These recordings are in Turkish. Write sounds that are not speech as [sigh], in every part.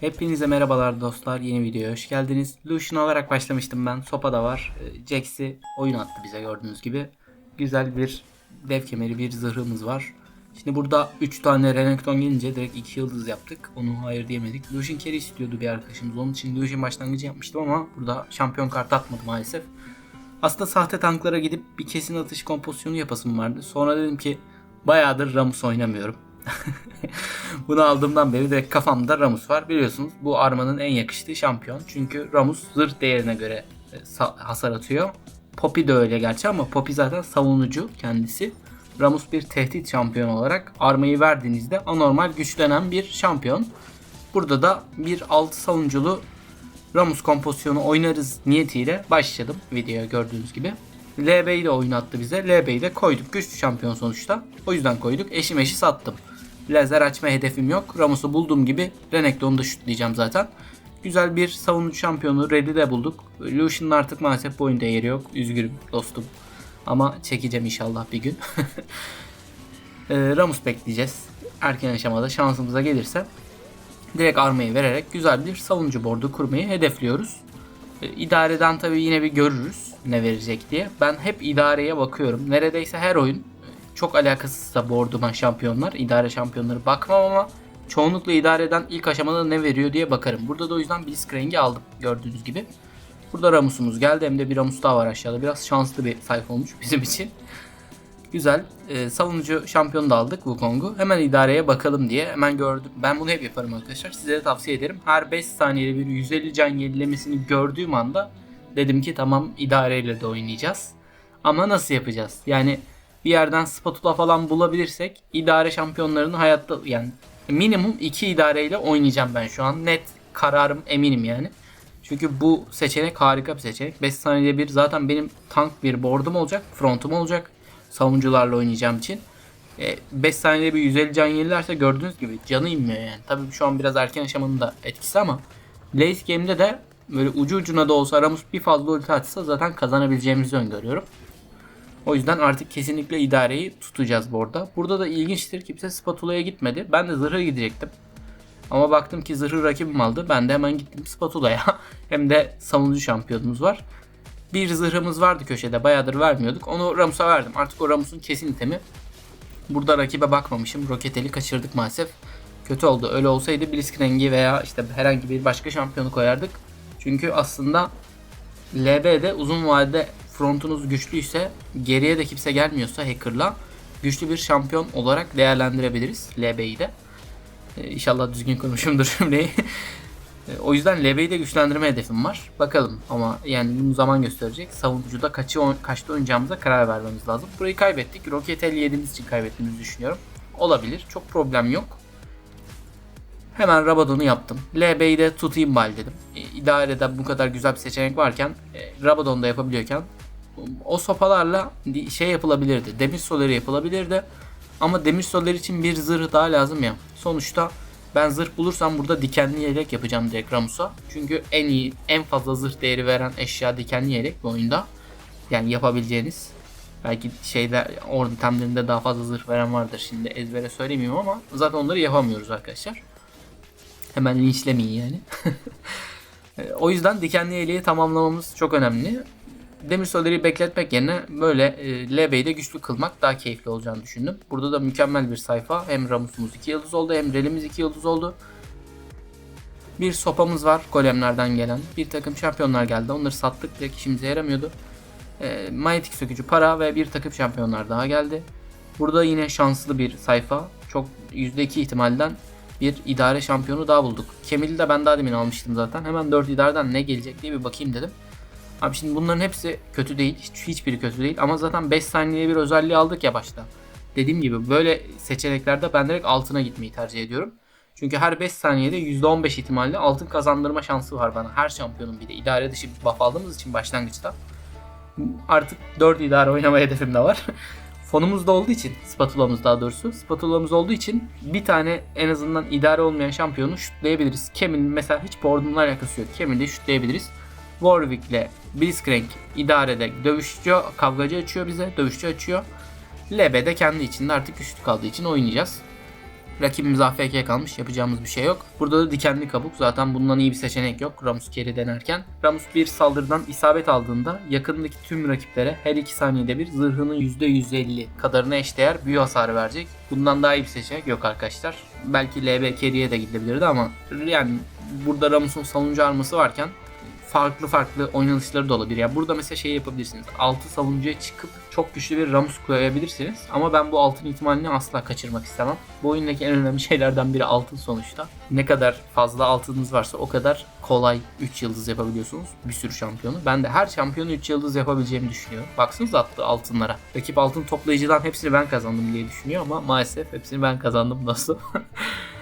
Hepinize merhabalar dostlar. Yeni videoya hoş geldiniz. Lucian olarak başlamıştım ben. Sopa da var. Ee, Jax'i oyun attı bize gördüğünüz gibi. Güzel bir dev kemeri, bir zırhımız var. Şimdi burada 3 tane Renekton gelince direkt 2 yıldız yaptık. Onu hayır diyemedik. Lucian carry istiyordu bir arkadaşımız. Onun için Lucian başlangıcı yapmıştım ama burada şampiyon kartı atmadı maalesef. Aslında sahte tanklara gidip bir kesin atış kompozisyonu yapasım vardı. Sonra dedim ki bayağıdır Ramus oynamıyorum. [laughs] Bunu aldığımdan beri direkt kafamda Ramus var. Biliyorsunuz bu armanın en yakıştığı şampiyon. Çünkü Ramus zırh değerine göre e, sa- hasar atıyor. Poppy de öyle gerçi ama Poppy zaten savunucu kendisi. Ramus bir tehdit şampiyon olarak armayı verdiğinizde anormal güçlenen bir şampiyon. Burada da bir 6 savunuculu Ramus kompozisyonu oynarız niyetiyle başladım videoya gördüğünüz gibi. LB'yi de oynattı bize. LB'yi de koyduk. Güçlü şampiyon sonuçta. O yüzden koyduk. Eşim eşi sattım. Lazer açma hedefim yok. Ramus'u bulduğum gibi Renekton'u da şutlayacağım zaten. Güzel bir savunucu şampiyonu Red'i de bulduk. Lucian'ın artık maalesef bu oyunda yeri yok. Üzgünüm dostum. Ama çekeceğim inşallah bir gün. [laughs] Ee, Ramus bekleyeceğiz. Erken aşamada şansımıza gelirse direkt armayı vererek güzel bir savunucu bordu kurmayı hedefliyoruz. E, İdareden tabii yine bir görürüz ne verecek diye. Ben hep idareye bakıyorum. Neredeyse her oyun e, çok alakasızsa boarduma şampiyonlar, idare şampiyonları bakmam ama çoğunlukla idareden ilk aşamada ne veriyor diye bakarım. Burada da o yüzden Blitzcrank'i aldım gördüğünüz gibi. Burada Ramus'umuz geldi hem de bir Ramus daha var aşağıda. Biraz şanslı bir sayfa olmuş [laughs] bizim için. Güzel. Ee, savunucu şampiyonu da aldık Wukong'u. Hemen idareye bakalım diye hemen gördüm. Ben bunu hep yaparım arkadaşlar. Size de tavsiye ederim. Her 5 saniyede bir 150 can yenilemesini gördüğüm anda dedim ki tamam idareyle de oynayacağız. Ama nasıl yapacağız? Yani bir yerden spatula falan bulabilirsek idare şampiyonlarını hayatta yani minimum 2 idareyle oynayacağım ben şu an. Net kararım eminim yani. Çünkü bu seçenek harika bir seçenek. 5 saniyede bir zaten benim tank bir board'um olacak. Frontum olacak. Savunucularla oynayacağım için. 5 saniyede bir 150 can yenilerse gördüğünüz gibi canı inmiyor yani. Tabii şu an biraz erken aşamanın da etkisi ama late game'de de böyle ucu ucuna da olsa Ramus bir fazla ulti atsa zaten kazanabileceğimizi öngörüyorum. O yüzden artık kesinlikle idareyi tutacağız bu arada. Burada da ilginçtir kimse spatula'ya gitmedi. Ben de zırhı gidecektim. Ama baktım ki zırhı rakibim aldı. Ben de hemen gittim spatula'ya. [laughs] Hem de savunucu şampiyonumuz var. Bir zırhımız vardı köşede. Bayağıdır vermiyorduk. Onu Ramus'a verdim. Artık o Ramus'un kesin itemi. Burada rakibe bakmamışım. Roketeli kaçırdık maalesef. Kötü oldu. Öyle olsaydı Blitzcrank'i veya işte herhangi bir başka şampiyonu koyardık. Çünkü aslında LB'de uzun vadede frontunuz güçlüyse geriye de kimse gelmiyorsa hacker'la güçlü bir şampiyon olarak değerlendirebiliriz LB'yi de. Ee, İnşallah düzgün konuşumdur [laughs] cümleyi. E, O yüzden LB'yi de güçlendirme hedefim var. Bakalım ama yani bunu zaman gösterecek. Savunucuda kaçı kaçta oynayacağımıza karar vermemiz lazım. Burayı kaybettik. Rocket 50 yediğimiz için kaybettiğimizi düşünüyorum. Olabilir. Çok problem yok. Hemen Rabadon'u yaptım. LB'yi de tutayım bari dedim. E, İdarede bu kadar güzel bir seçenek varken, e, Rabadon'da yapabiliyorken o sopalarla şey yapılabilirdi. Demir soleri yapılabilirdi. Ama demir soleri için bir zırh daha lazım ya. Sonuçta ben zırh bulursam burada dikenli yelek yapacağım direkt Ramus'a. Çünkü en iyi, en fazla zırh değeri veren eşya dikenli yelek bu oyunda. Yani yapabileceğiniz. Belki şeyde orada itemlerinde daha fazla zırh veren vardır. Şimdi ezbere söylemeyeyim ama zaten onları yapamıyoruz arkadaşlar. Hemen linçlemeyin yani. [laughs] O yüzden dikenli yeleği tamamlamamız çok önemli. Demir soleri bekletmek yerine böyle e, LB'yi de güçlü kılmak daha keyifli olacağını düşündüm. Burada da mükemmel bir sayfa. Hem Ramus'umuz 2 yıldız oldu hem Rel'imiz 2 yıldız oldu. Bir sopamız var golemlerden gelen. Bir takım şampiyonlar geldi. Onları sattık direkt işimize yaramıyordu. E, manyetik sökücü para ve bir takım şampiyonlar daha geldi. Burada yine şanslı bir sayfa. Çok %2 ihtimalden bir idare şampiyonu daha bulduk. Kemil'i de ben daha demin almıştım zaten. Hemen 4 idareden ne gelecek diye bir bakayım dedim. Abi şimdi bunların hepsi kötü değil. Hiç, hiçbiri kötü değil. Ama zaten 5 saniyeye bir özelliği aldık ya başta. Dediğim gibi böyle seçeneklerde ben direkt altına gitmeyi tercih ediyorum. Çünkü her 5 saniyede %15 ihtimalle altın kazandırma şansı var bana. Her şampiyonun bir de idare dışı bir buff aldığımız için başlangıçta. Artık 4 idare oynama hedefim de var. [laughs] Fonumuz da olduğu için, spatulamız daha doğrusu. Spatulamız olduğu için bir tane en azından idare olmayan şampiyonu şutlayabiliriz. Kemin mesela hiç board'umla alakası yok. Kemin de şutlayabiliriz. Warwick'le Blitzcrank idarede dövüşçü, kavgacı açıyor bize. Dövüşçü açıyor. LB de kendi içinde artık güçlü kaldığı için oynayacağız. Rakibimiz AFK kalmış. Yapacağımız bir şey yok. Burada da dikenli kabuk. Zaten bundan iyi bir seçenek yok. Ramus carry denerken. Ramus bir saldırıdan isabet aldığında yakındaki tüm rakiplere her 2 saniyede bir zırhının %150 kadarına eşdeğer büyü hasarı verecek. Bundan daha iyi bir seçenek yok arkadaşlar. Belki LB carry'e de gidebilirdi ama yani burada Ramus'un savunucu arması varken farklı farklı oynanışları da olabilir. Yani burada mesela şey yapabilirsiniz. Altı savunucuya çıkıp çok güçlü bir Ramus koyabilirsiniz. Ama ben bu altın ihtimalini asla kaçırmak istemem. Bu oyundaki en önemli şeylerden biri altın sonuçta. Ne kadar fazla altınınız varsa o kadar kolay 3 yıldız yapabiliyorsunuz. Bir sürü şampiyonu. Ben de her şampiyonu 3 yıldız yapabileceğimi düşünüyorum. Baksanıza attığı altınlara. Rakip altın toplayıcıdan hepsini ben kazandım diye düşünüyor ama maalesef hepsini ben kazandım nasıl? [laughs]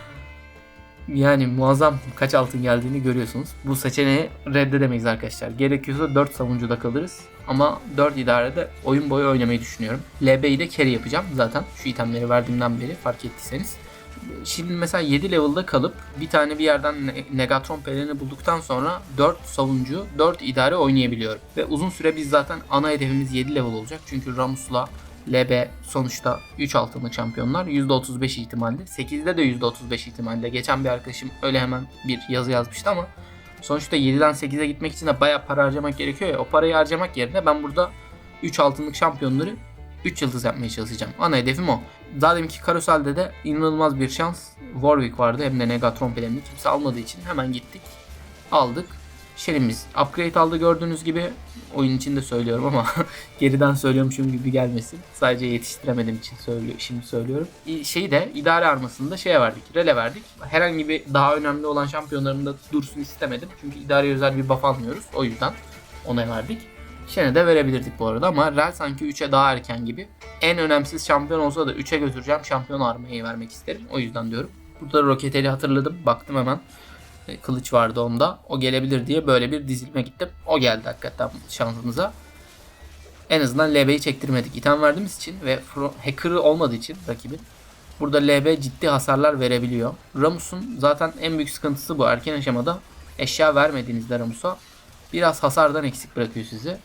Yani muazzam kaç altın geldiğini görüyorsunuz. Bu seçeneği reddedemeyiz arkadaşlar. Gerekiyorsa 4 savunucuda kalırız. Ama 4 idarede oyun boyu oynamayı düşünüyorum. LB'yi de carry yapacağım zaten. Şu itemleri verdiğimden beri fark ettiyseniz. Şimdi mesela 7 level'da kalıp bir tane bir yerden ne- Negatron pelerini bulduktan sonra 4 savuncu, 4 idare oynayabiliyorum. Ve uzun süre biz zaten ana hedefimiz 7 level olacak. Çünkü Ramus'la LB sonuçta 3 altınlı şampiyonlar %35 ihtimalle. 8'de de %35 ihtimalle. Geçen bir arkadaşım öyle hemen bir yazı yazmıştı ama sonuçta 7'den 8'e gitmek için de bayağı para harcamak gerekiyor ya. O parayı harcamak yerine ben burada 3 altınlık şampiyonları 3 yıldız yapmaya çalışacağım. Ana hedefim o. Daha deminki karosel'de de inanılmaz bir şans. Warwick vardı hem de Negatron pelerini kimse almadığı için hemen gittik. Aldık. Şerimiz upgrade aldı gördüğünüz gibi. Oyun içinde söylüyorum ama [laughs] geriden söylüyormuşum gibi gelmesin. Sadece yetiştiremediğim için söylüyor, şimdi söylüyorum. Şeyi de idare armasında şeye verdik. Rele verdik. Herhangi bir daha önemli olan şampiyonlarımda dursun istemedim. Çünkü idareye özel bir buff almıyoruz. O yüzden ona verdik. Şen'e de verebilirdik bu arada ama Rel sanki 3'e daha erken gibi. En önemsiz şampiyon olsa da 3'e götüreceğim şampiyon armayı vermek isterim. O yüzden diyorum. Burada Roketeli hatırladım. Baktım hemen. E, Kılıç vardı onda. O gelebilir diye böyle bir dizilme gittim. O geldi hakikaten şansımıza. En azından LB'yi çektirmedik. İtem verdiğimiz için ve hacker'ı olmadığı için rakibin. Burada LB ciddi hasarlar verebiliyor. Ramus'un zaten en büyük sıkıntısı bu. Erken aşamada eşya vermediğinizde Ramus'a biraz hasardan eksik bırakıyor sizi.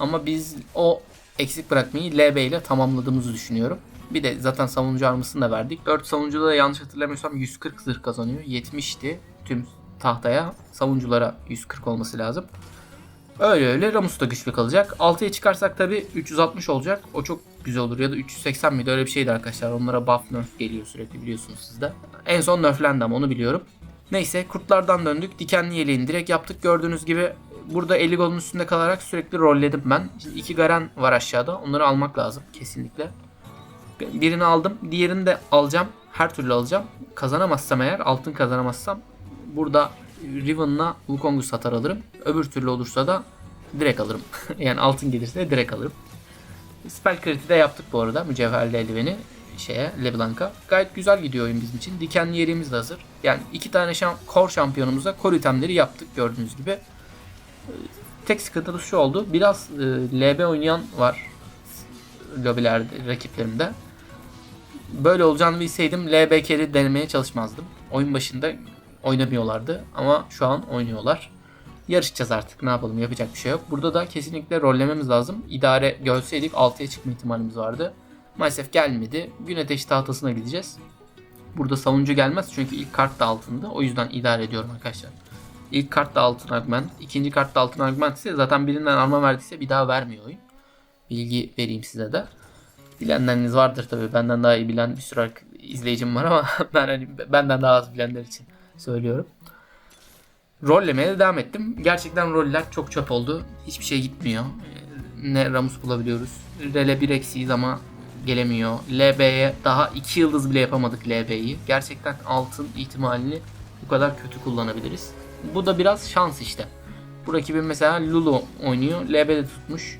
Ama biz o eksik bırakmayı LB ile tamamladığımızı düşünüyorum. Bir de zaten savunucu armasını da verdik. 4 savunucuda da yanlış hatırlamıyorsam 140 zırh kazanıyor. 70'ti tüm tahtaya. Savunuculara 140 olması lazım. Öyle öyle Ramus da güçlü kalacak. 6'ya çıkarsak tabi 360 olacak. O çok güzel olur. Ya da 380 miydi öyle bir şeydi arkadaşlar. Onlara buff nerf geliyor sürekli biliyorsunuz siz de. En son nerflendi ama onu biliyorum. Neyse kurtlardan döndük. Dikenli yeleğini direkt yaptık. Gördüğünüz gibi burada 50 golün üstünde kalarak sürekli rolledim ben. Şimdi iki Garen var aşağıda. Onları almak lazım kesinlikle. Birini aldım. Diğerini de alacağım. Her türlü alacağım. Kazanamazsam eğer altın kazanamazsam burada Riven'la Wukong'u satar alırım. Öbür türlü olursa da direkt alırım. [laughs] yani altın gelirse de direkt alırım. Spell crit'i de yaptık bu arada. Mücevherli eldiveni şeye LeBlanc'a. Gayet güzel gidiyor oyun bizim için. Dikenli yerimiz de hazır. Yani iki tane şam core şampiyonumuza core itemleri yaptık gördüğünüz gibi. Tek sıkıntımız şu oldu. Biraz e, LB oynayan var lobilerde, rakiplerimde. Böyle olacağını bilseydim LB carry denemeye çalışmazdım. Oyun başında oynamıyorlardı ama şu an oynuyorlar. Yarışacağız artık ne yapalım yapacak bir şey yok. Burada da kesinlikle rollememiz lazım. İdare görseydik 6'ya çıkma ihtimalimiz vardı. Maalesef gelmedi. Gün ateşi tahtasına gideceğiz. Burada savunucu gelmez çünkü ilk kart da altında. O yüzden idare ediyorum arkadaşlar. İlk kart da altın argüment. ikinci kart da altın argüment ise zaten birinden arma verdiyse bir daha vermiyor oyun. Bilgi vereyim size de. Bilenleriniz vardır tabii. Benden daha iyi bilen bir sürü izleyicim var ama [laughs] ben hani benden daha az bilenler için söylüyorum. Rollemeye de devam ettim. Gerçekten roller çok çöp oldu. Hiçbir şey gitmiyor. Ee, Ne Ramus bulabiliyoruz. Rele bir eksiyiz ama gelemiyor. LB'ye daha 2 yıldız bile yapamadık LB'yi. Gerçekten altın ihtimalini bu kadar kötü kullanabiliriz. Bu da biraz şans işte. Bu rakibin mesela Lulu oynuyor. LB de tutmuş.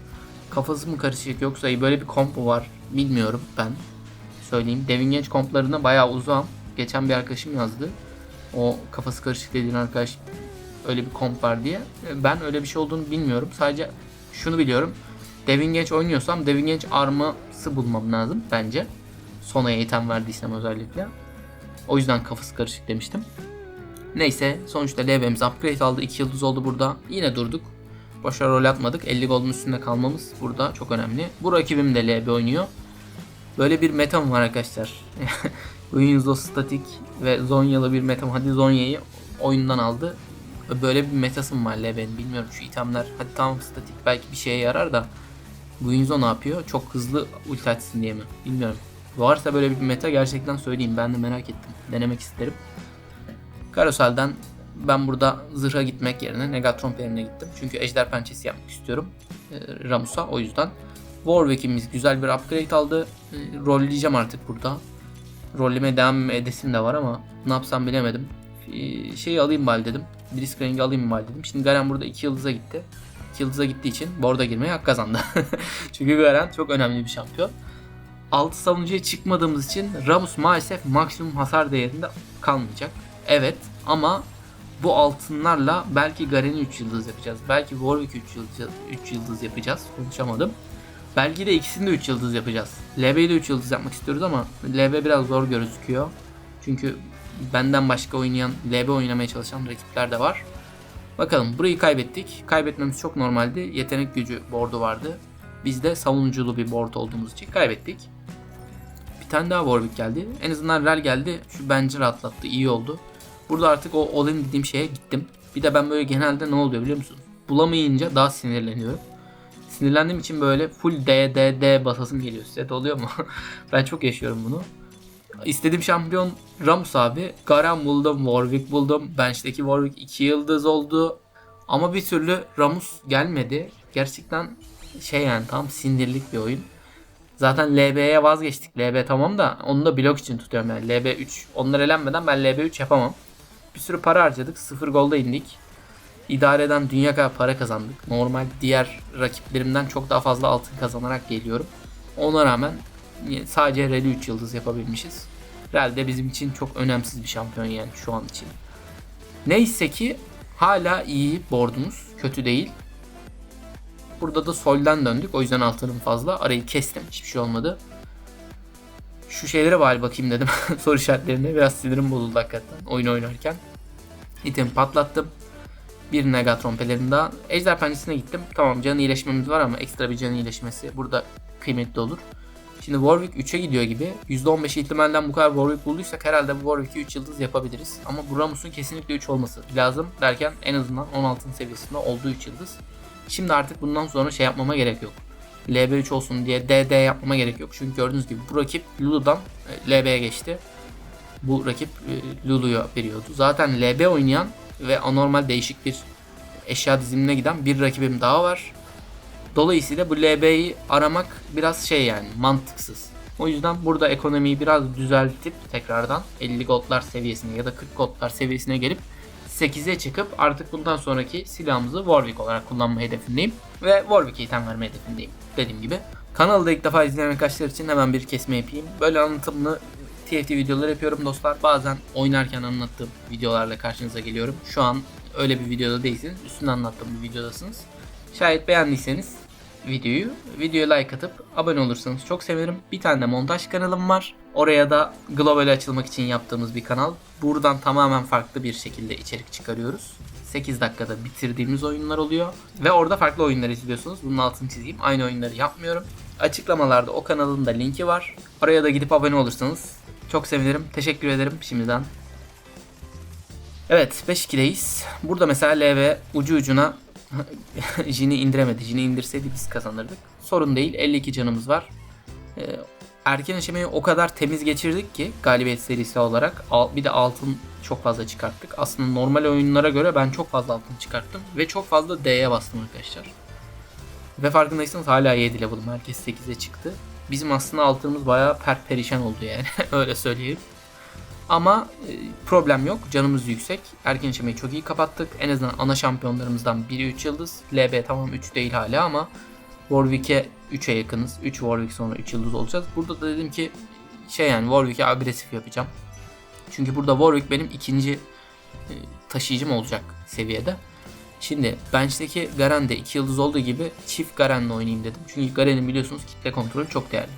Kafası mı karışık yoksa böyle bir komp mu var bilmiyorum ben. Söyleyeyim. Devin Genç komplarına bayağı uzağım. Geçen bir arkadaşım yazdı. O kafası karışık dediğin arkadaş öyle bir komp var diye. Ben öyle bir şey olduğunu bilmiyorum. Sadece şunu biliyorum. Devin Genç oynuyorsam Devin Genç arması bulmam lazım bence. Sona'ya item verdiysem özellikle. O yüzden kafası karışık demiştim. Neyse sonuçta LB'miz upgrade aldı. 2 yıldız oldu burada. Yine durduk. Boşa rol atmadık. 50 golün üstünde kalmamız burada çok önemli. Bu rakibim de LB oynuyor. Böyle bir meta mı var arkadaşlar? [laughs] Guinzo statik ve Zonyalı bir metam. Hadi Zonya'yı oyundan aldı. Böyle bir metası mı var LB'nin bilmiyorum şu itemler. Hadi tamam statik belki bir şeye yarar da. Guinzo ne yapıyor? Çok hızlı ulti açsın diye mi? Bilmiyorum. Varsa böyle bir meta gerçekten söyleyeyim. Ben de merak ettim. Denemek isterim. Karosel'den ben burada zırha gitmek yerine Negatron perine gittim. Çünkü ejder pençesi yapmak istiyorum. E, Ramus'a o yüzden. Warwick'imiz güzel bir upgrade aldı. E, rolleyeceğim artık burada. Rolleme devam edesim de var ama ne yapsam bilemedim. E, şeyi alayım bari dedim. Blitzcrank'i alayım bari dedim. Şimdi Garen burada 2 yıldıza gitti. 2 yıldıza gittiği için board'a girmeye hak kazandı. [laughs] Çünkü Garen çok önemli bir şampiyon. 6 savunucuya çıkmadığımız için Ramus maalesef maksimum hasar değerinde kalmayacak. Evet ama bu altınlarla belki Garen'i 3 yıldız yapacağız. Belki Warwick'i 3 yıldız, 3 yıldız yapacağız. Konuşamadım. Belki de ikisini de 3 yıldız yapacağız. LB'yi de 3 yıldız yapmak istiyoruz ama LB biraz zor gözüküyor. Çünkü benden başka oynayan, LB oynamaya çalışan rakipler de var. Bakalım burayı kaybettik. Kaybetmemiz çok normaldi. Yetenek gücü board'u vardı. Biz de savunuculu bir board olduğumuz için kaybettik. Bir tane daha Warwick geldi. En azından Rel geldi. Şu bence rahatlattı. iyi oldu. Burada artık o all-in dediğim şeye gittim. Bir de ben böyle genelde ne oluyor biliyor musun? Bulamayınca daha sinirleniyorum. Sinirlendiğim için böyle full D D D basasım geliyor. Size oluyor mu? [laughs] ben çok yaşıyorum bunu. İstediğim şampiyon Ramus abi. Garen buldum, Warwick buldum. Bench'teki Warwick 2 yıldız oldu. Ama bir türlü Ramus gelmedi. Gerçekten şey yani tam sinirlik bir oyun. Zaten LB'ye vazgeçtik. LB tamam da onu da blok için tutuyorum yani. LB 3. Onlar elenmeden ben LB 3 yapamam. Bir sürü para harcadık. 0 golda indik. İdareden dünya kadar para kazandık. Normal diğer rakiplerimden çok daha fazla altın kazanarak geliyorum. Ona rağmen sadece Rel'i 3 yıldız yapabilmişiz. Rel de bizim için çok önemsiz bir şampiyon yani şu an için. Neyse ki hala iyi boardumuz. Kötü değil. Burada da soldan döndük. O yüzden altınım fazla. Arayı kestim. Hiçbir şey olmadı. Şu şeylere bari bakayım dedim. [laughs] Soru işaretlerine. Biraz sinirim bozuldu hakikaten. Oyun oynarken. İtemi patlattım. Bir Negatron pelerin daha. Ejder pençesine gittim. Tamam can iyileşmemiz var ama ekstra bir can iyileşmesi burada kıymetli olur. Şimdi Warwick 3'e gidiyor gibi. %15 ihtimalden bu kadar Warwick bulduysak herhalde bu Warwick'i 3 yıldız yapabiliriz. Ama bu Ramus'un kesinlikle 3 olması lazım derken en azından 16. seviyesinde olduğu 3 yıldız. Şimdi artık bundan sonra şey yapmama gerek yok. LB3 olsun diye DD yapmama gerek yok. Çünkü gördüğünüz gibi bu rakip Lulu'dan e, LB'ye geçti. Bu rakip e, Lulu'ya veriyordu. Zaten LB oynayan ve anormal değişik bir eşya dizilimine giden bir rakibim daha var. Dolayısıyla bu LB'yi aramak biraz şey yani mantıksız. O yüzden burada ekonomiyi biraz düzeltip tekrardan 50 goldlar seviyesine ya da 40 goldlar seviyesine gelip 8'e çıkıp artık bundan sonraki silahımızı Warwick olarak kullanma hedefindeyim. Ve Warwick'e item verme hedefindeyim dediğim gibi. Kanalda ilk defa izleyen arkadaşlar için hemen bir kesme yapayım. Böyle anlatımlı TFT videolar yapıyorum dostlar. Bazen oynarken anlattığım videolarla karşınıza geliyorum. Şu an öyle bir videoda değilsiniz. Üstünde anlattığım bir videodasınız. Şayet beğendiyseniz videoyu, videoya like atıp abone olursanız çok sevinirim. Bir tane de montaj kanalım var. Oraya da global açılmak için yaptığımız bir kanal. Buradan tamamen farklı bir şekilde içerik çıkarıyoruz. 8 dakikada bitirdiğimiz oyunlar oluyor. Ve orada farklı oyunlar izliyorsunuz. Bunun altını çizeyim. Aynı oyunları yapmıyorum. Açıklamalarda o kanalın da linki var. Oraya da gidip abone olursanız çok sevinirim. Teşekkür ederim şimdiden. Evet 5-2'deyiz. Burada mesela LV ucu ucuna [laughs] Jin'i indiremedi. Jin'i indirseydi biz kazanırdık. Sorun değil. 52 canımız var. Ee, erken aşamayı o kadar temiz geçirdik ki galibiyet serisi olarak. Bir de altın çok fazla çıkarttık. Aslında normal oyunlara göre ben çok fazla altın çıkarttım. Ve çok fazla D'ye bastım arkadaşlar. Ve farkındaysanız hala 7 level'ım. Herkes 8'e çıktı. Bizim aslında altınımız bayağı per perişan oldu yani. [laughs] Öyle söyleyeyim. Ama e, problem yok. Canımız yüksek. Erken işemeyi çok iyi kapattık. En azından ana şampiyonlarımızdan biri 3 yıldız. LB tamam 3 değil hala ama Warwick'e 3'e yakınız. 3 Warwick sonra 3 yıldız olacağız. Burada da dedim ki şey yani Warwick'e agresif yapacağım. Çünkü burada Warwick benim ikinci e, taşıyıcım olacak seviyede. Şimdi bench'teki Garen de 2 yıldız olduğu gibi çift Garen'le oynayayım dedim. Çünkü Garen'in biliyorsunuz kitle kontrolü çok değerli.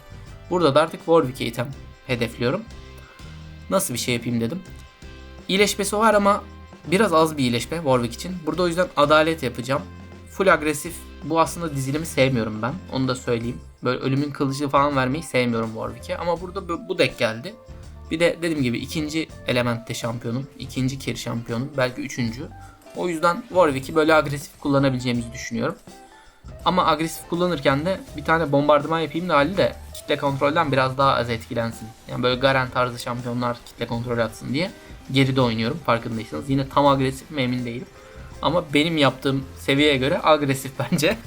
Burada da artık Warwick'e item hedefliyorum. Nasıl bir şey yapayım dedim. İyileşmesi var ama biraz az bir iyileşme Warwick için. Burada o yüzden adalet yapacağım. Full agresif. Bu aslında dizilimi sevmiyorum ben. Onu da söyleyeyim. Böyle ölümün kılıcı falan vermeyi sevmiyorum Warwick'e. Ama burada bu deck geldi. Bir de dediğim gibi ikinci elementte şampiyonum. ikinci carry şampiyonum. Belki üçüncü. O yüzden Warwick'i böyle agresif kullanabileceğimizi düşünüyorum. Ama agresif kullanırken de bir tane bombardıman yapayım da hali de kitle kontrolden biraz daha az etkilensin. Yani böyle Garen tarzı şampiyonlar kitle kontrol atsın diye geride oynuyorum farkındaysanız. Yine tam agresif mi emin değilim. Ama benim yaptığım seviyeye göre agresif [laughs] bence.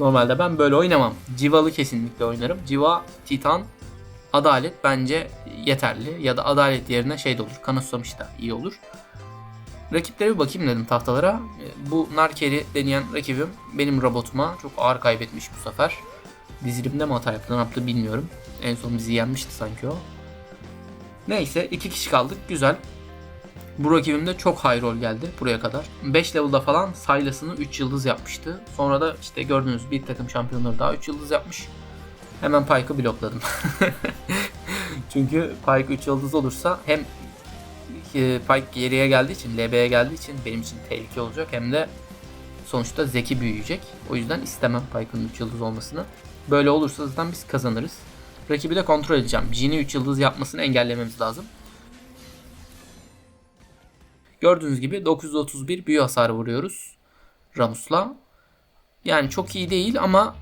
Normalde ben böyle oynamam. Civalı kesinlikle oynarım. Civa, Titan, Adalet bence yeterli. Ya da Adalet yerine şey de olur. Kana susamış da iyi olur. Rakiplere bir bakayım dedim tahtalara. E, Bu Narker'i deneyen rakibim benim robotuma çok ağır kaybetmiş bu sefer. Dizilimde mi hata yaptı ne yaptı bilmiyorum. En son bizi yenmişti sanki o. Neyse iki kişi kaldık güzel. Bu rakibim de çok high roll geldi buraya kadar. 5 level'da falan Sylas'ını 3 yıldız yapmıştı. Sonra da işte gördüğünüz bir takım şampiyonları daha 3 yıldız yapmış. Hemen Pyke'ı blokladım. [laughs] Çünkü Pyke 3 yıldız olursa hem e, Pyke geriye geldiği için, LB'ye geldiği için benim için tehlike olacak. Hem de sonuçta zeki büyüyecek. O yüzden istemem Pyke'ın 3 yıldız olmasını. Böyle olursa zaten biz kazanırız. Rakibi de kontrol edeceğim. Jin'i 3 yıldız yapmasını engellememiz lazım. Gördüğünüz gibi 931 büyü hasarı vuruyoruz. Ramus'la. Yani çok iyi değil ama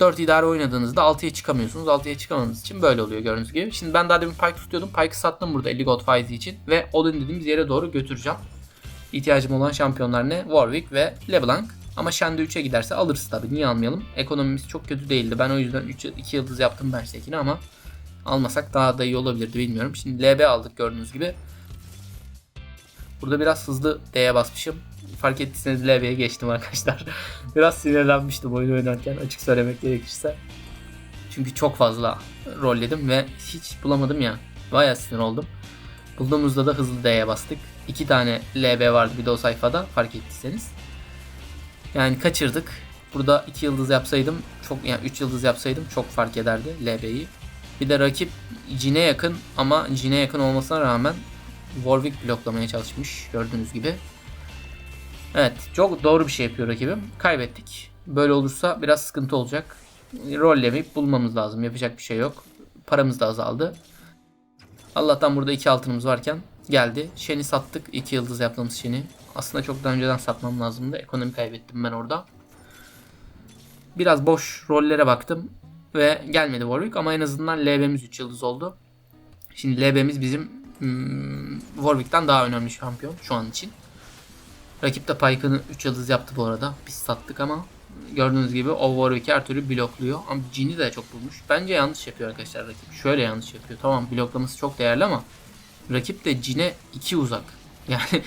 4 idare oynadığınızda 6'ya çıkamıyorsunuz. 6'ya çıkamadığınız için böyle oluyor gördüğünüz gibi. Şimdi ben daha demin Pike tutuyordum. Pike'ı sattım burada 50 gold faizi için. Ve Odin dediğimiz yere doğru götüreceğim. İhtiyacım olan şampiyonlar ne? Warwick ve LeBlanc. Ama Shen de 3'e giderse alırız tabii. Niye almayalım? Ekonomimiz çok kötü değildi. Ben o yüzden 3 2 yıldız yaptım Berserk'ine ama almasak daha da iyi olabilirdi bilmiyorum. Şimdi LB aldık gördüğünüz gibi. Burada biraz hızlı D'ye basmışım. Fark ettiyseniz LB'ye geçtim arkadaşlar. [laughs] biraz sinirlenmiştim oyun oynarken açık söylemek gerekirse. Çünkü çok fazla rolledim ve hiç bulamadım ya. Bayağı sinir oldum. Bulduğumuzda da hızlı D'ye bastık. İki tane LB vardı bir de o sayfada fark ettiyseniz. Yani kaçırdık. Burada 2 yıldız yapsaydım çok yani 3 yıldız yapsaydım çok fark ederdi LB'yi. Bir de rakip Jin'e yakın ama Jin'e yakın olmasına rağmen Warwick bloklamaya çalışmış gördüğünüz gibi. Evet çok doğru bir şey yapıyor rakibim. Kaybettik. Böyle olursa biraz sıkıntı olacak. Rollemeyip bulmamız lazım. Yapacak bir şey yok. Paramız da azaldı. Allah'tan burada iki altınımız varken geldi. Shen'i sattık. 2 yıldız yaptığımız Shen'i. Aslında çok daha önceden satmam lazımdı. Ekonomi kaybettim ben orada. Biraz boş rollere baktım. Ve gelmedi Warwick ama en azından LB'miz 3 yıldız oldu. Şimdi LB'miz bizim hmm, Warwick'ten daha önemli şampiyon şu an için. Rakip de Pyke'ını 3 yıldız yaptı bu arada. Biz sattık ama gördüğünüz gibi o Warwick'i her türlü blokluyor. Ama Jin'i de çok bulmuş. Bence yanlış yapıyor arkadaşlar rakip. Şöyle yanlış yapıyor. Tamam bloklaması çok değerli ama rakip de Jin'e 2 uzak. [laughs] Yani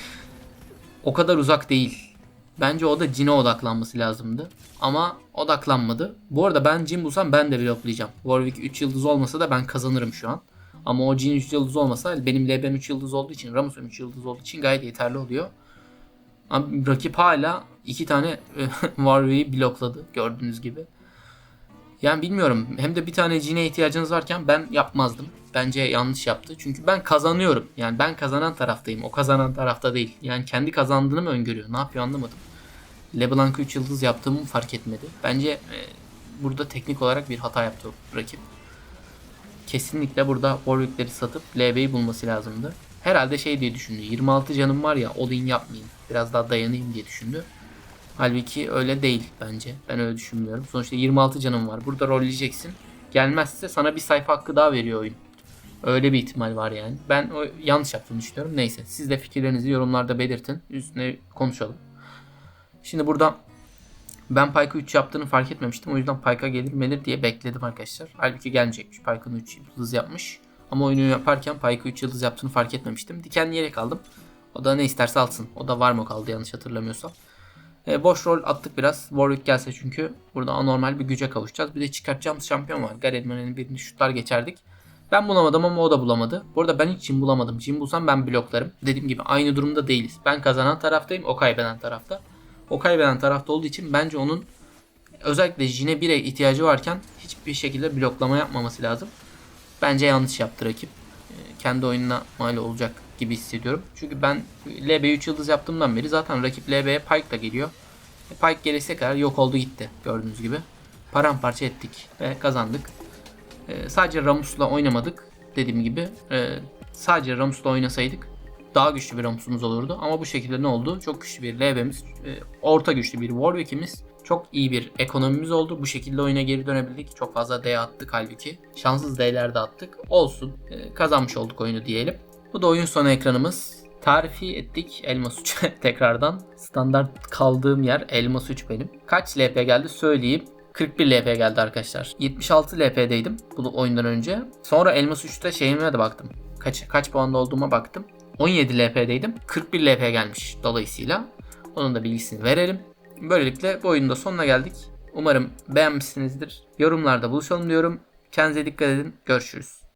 o kadar uzak değil. Bence o da Jin'e odaklanması lazımdı. Ama odaklanmadı. Bu arada ben Jin bulsam ben de bloklayacağım. Warwick 3 yıldız olmasa da ben kazanırım şu an. Ama o Jin 3 yıldız olmasa benim LB'm 3 yıldız olduğu için Ramus'un 3 yıldız olduğu için gayet yeterli oluyor. Rakip hala iki tane [laughs] Warwick'i blokladı gördüğünüz gibi. Yani bilmiyorum. Hem de bir tane Jin'e ihtiyacınız varken ben yapmazdım. Bence yanlış yaptı. Çünkü ben kazanıyorum. Yani ben kazanan taraftayım. O kazanan tarafta değil. Yani kendi kazandığını mı öngörüyor? Ne yapıyor anlamadım. LeBlanc'ı 3 yıldız yaptığımı fark etmedi. Bence e, burada teknik olarak bir hata yaptı rakip. Kesinlikle burada Warwick'leri satıp LB'yi bulması lazımdı. Herhalde şey diye düşündü. 26 canım var ya Odin yapmayayım. Biraz daha dayanayım diye düşündü. Halbuki öyle değil bence. Ben öyle düşünmüyorum. Sonuçta 26 canım var. Burada rolleyeceksin. Gelmezse sana bir sayfa hakkı daha veriyor oyun. Öyle bir ihtimal var yani. Ben o yanlış yaptığını düşünüyorum. Neyse siz de fikirlerinizi yorumlarda belirtin. Üstüne konuşalım. Şimdi burada ben Pyke'ı 3 yaptığını fark etmemiştim. O yüzden Pyke'a gelir gelir diye bekledim arkadaşlar. Halbuki gelmeyecekmiş. Pyke'ın 3 yıldız yapmış. Ama oyunu yaparken Pyke'ı 3 yıldız yaptığını fark etmemiştim. Dikenli yelek aldım. O da ne isterse alsın. O da var mı kaldı yanlış hatırlamıyorsam. E, boş rol attık biraz. Warwick gelse çünkü burada anormal bir güce kavuşacağız. Bir de çıkartacağımız şampiyon var. Garedman'ın birini şutlar geçerdik. Ben bulamadım ama o da bulamadı. Bu arada ben hiç Jin bulamadım. Jin bulsam ben bloklarım. Dediğim gibi aynı durumda değiliz. Ben kazanan taraftayım. O kaybeden tarafta. O kaybeden tarafta olduğu için bence onun özellikle Jin'e bire ihtiyacı varken hiçbir şekilde bloklama yapmaması lazım. Bence yanlış yaptı rakip. E, kendi oyununa mal olacak gibi hissediyorum. Çünkü ben LB 3 yıldız yaptığımdan beri zaten rakip LB'ye Pike da geliyor. E, Pike gelese kadar yok oldu gitti gördüğünüz gibi. Paramparça ettik ve kazandık. E, sadece Ramus'la oynamadık. Dediğim gibi e, sadece Ramus'la oynasaydık daha güçlü bir Ramus'umuz olurdu. Ama bu şekilde ne oldu? Çok güçlü bir LB'miz, e, orta güçlü bir Warwick'imiz, çok iyi bir ekonomimiz oldu. Bu şekilde oyuna geri dönebildik. Çok fazla D attık halbuki. Şanssız D'ler de attık. Olsun. E, kazanmış olduk oyunu diyelim. Bu da oyun sonu ekranımız. Tarifi ettik Elmas 3 [laughs] tekrardan. Standart kaldığım yer Elmas 3 benim. Kaç LP geldi söyleyeyim. 41 LP geldi arkadaşlar. 76 LP'deydim bu oyundan önce. Sonra Elmas 3'te şeyime de baktım. Kaç kaç puanda olduğuma baktım. 17 LP'deydim. 41 LP gelmiş dolayısıyla. Onun da bilgisini verelim. Böylelikle bu oyunun da sonuna geldik. Umarım beğenmişsinizdir. Yorumlarda buluşalım diyorum. Kendinize dikkat edin. Görüşürüz.